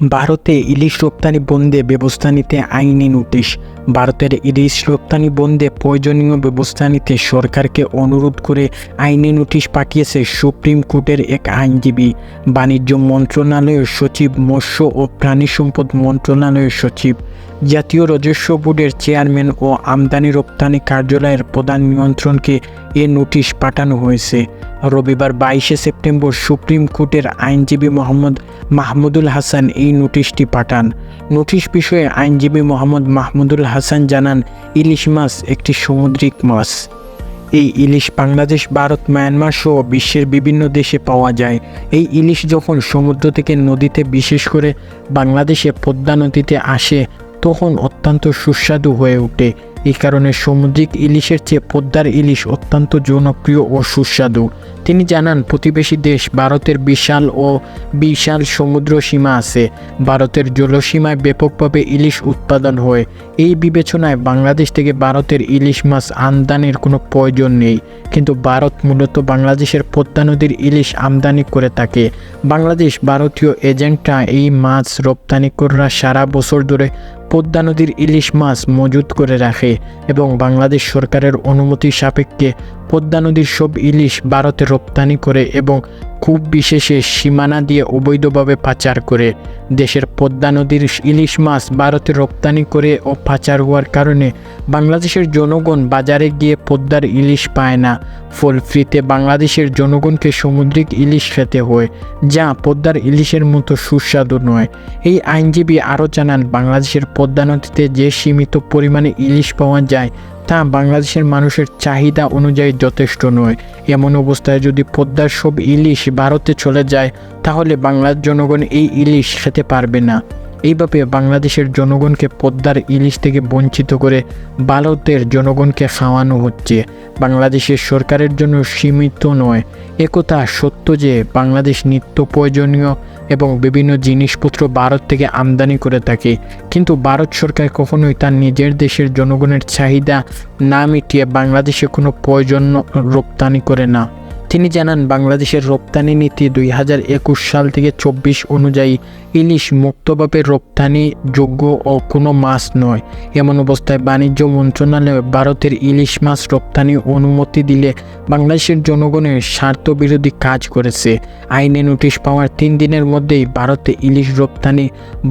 ভারতে ইলিশ রপ্তানি বন্ধে ব্যবস্থা নিতে আইনি নোটিশ। ভারতের ইলিশ রপ্তানি বন্ধে প্রয়োজনীয় ব্যবস্থা নিতে সরকারকে অনুরোধ করে আইনি নোটিশ পাঠিয়েছে সুপ্রিম কোর্টের এক আইনজীবী। বাণিজ্য মন্ত্রণালয়ের সচিব, মৎস্য ও প্রাণী সম্পদ মন্ত্রণালয়ের সচিব। জাতীয় রাজস্ব বোর্ডের চেয়ারম্যান ও আমদানি রপ্তানি কার্যালয়ের প্রধান নিয়ন্ত্রণকে এ নোটিশ পাঠানো হয়েছে। রবিবার বাইশে সেপ্টেম্বর সুপ্রিম কোর্টের আইনজীবী মোহাম্মদ মাহমুদুল হাসান এই নোটিশটি পাঠান। নোটিশ বিষয়ে আইনজীবী মোহাম্মদ মাহমুদুল হাসান জানান, ইলিশ মাছ একটি সামুদ্রিক মাছ। এই ইলিশ বাংলাদেশ, ভারত, মায়ানমার সহ বিশ্বের বিভিন্ন দেশে পাওয়া যায়। এই ইলিশ যখন সমুদ্র থেকে নদীতে, বিশেষ করে বাংলাদেশে পদ্মা নদীতে আসে, তখন অত্যন্ত সুস্বাদু হয়ে ওঠে। এই কারণে সামুদ্রিক ইলিশের চেয়ে পদ্মার ইলিশ অত্যন্ত জনপ্রিয় ও সুস্বাদু। তিনি জানান, প্রতিবেশী দেশ ভারতের বিশাল ও বিশাল সমুদ্র সীমা আছে। ভারতের জলসীমায় ব্যাপকভাবে ইলিশ উৎপাদন হয়। এই বিবেচনায় বাংলাদেশ থেকে ভারতের ইলিশ মাছ আমদানির কোনো প্রয়োজন নেই। কিন্তু ভারত মূলত বাংলাদেশের পদ্মা নদীর ইলিশ আমদানি করে থাকে। বাংলাদেশ ভারতীয় এজেন্টরা এই মাছ রপ্তানিকররা সারা বছর ধরে পদ্মা নদীর ইলিশ মাছ মজুত করে রাখে। এবং বাংলাদেশ সরকারের অনুমতি সাপেক্ষে পদ্মা নদীর সব ইলিশ ভারতে রপ্তানি করে এবং খুব বিশেষে সীমানা দিয়ে অবৈধভাবে পাচার করে। দেশের পদ্মা নদীর ইলিশ মাছ ভারতে রপ্তানি করে ও পাচার হওয়ার কারণে বাংলাদেশের জনগণ বাজারে গিয়ে পদ্মার ইলিশ পায় না। ফলফ্রিতে বাংলাদেশের জনগণকে সামুদ্রিক ইলিশ খেতে হয়, যা পদ্মার ইলিশের মতো সুস্বাদু নয়। এই আইনজীবী আরও জানান, বাংলাদেশের পদ্মা নদীতে যে সীমিত পরিমাণে ইলিশ পাওয়া যায় তা বাংলাদেশের মানুষের চাহিদা অনুযায়ী যথেষ্ট নয়। এমন অবস্থায় যদি পদ্মার সব ইলিশ ভারতে চলে যায়, তাহলে বাংলার জনগণ এই ইলিশ খেতে পারবে না। এইভাবে বাংলাদেশের জনগণকে পদ্মার ইলিশ থেকে বঞ্চিত করে ভারতের জনগণকে খাওয়ানো হচ্ছে। বাংলাদেশের সরকারের জন্য সীমিত নয়। একথা সত্য যে বাংলাদেশ নিত্য প্রয়োজনীয় এবং বিভিন্ন জিনিসপত্র ভারত থেকে আমদানি করে থাকে। কিন্তু ভারত সরকার কখনোই তার নিজের দেশের জনগণের চাহিদা না মিটিয়ে বাংলাদেশে কোনো প্রয়োজন রপ্তানি করে না। তিনি জানান, বাংলাদেশের রপ্তানি নীতি দুই হাজার একুশ সাল থেকে চব্বিশ অনুযায়ী ইলিশ মুক্তভাবে রপ্তানি যোগ্য ও কোনো মাছ নয়। এমন অবস্থায় বাণিজ্য মন্ত্রণালয় ভারতের ইলিশ মাছ রপ্তানি অনুমতি দিলে বাংলাদেশের জনগণের স্বার্থবিরোধী কাজ করেছে। আইনে নোটিশ পাওয়ার তিন দিনের মধ্যেই ভারতে ইলিশ রপ্তানি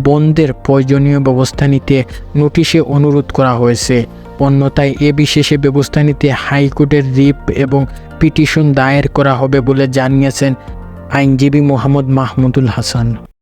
বন্ধের প্রয়োজনীয় ব্যবস্থা নিতে নোটিশে অনুরোধ করা হয়েছে। অন্যতায় এ বিশেষে ব্যবস্থা নিতে হাইকোর্টের রিপ এবং পিটিশন দায়ের করা হবে বলে জানিয়েছেন আইনজীবী মোহাম্মদ মাহমুদুল হাসান।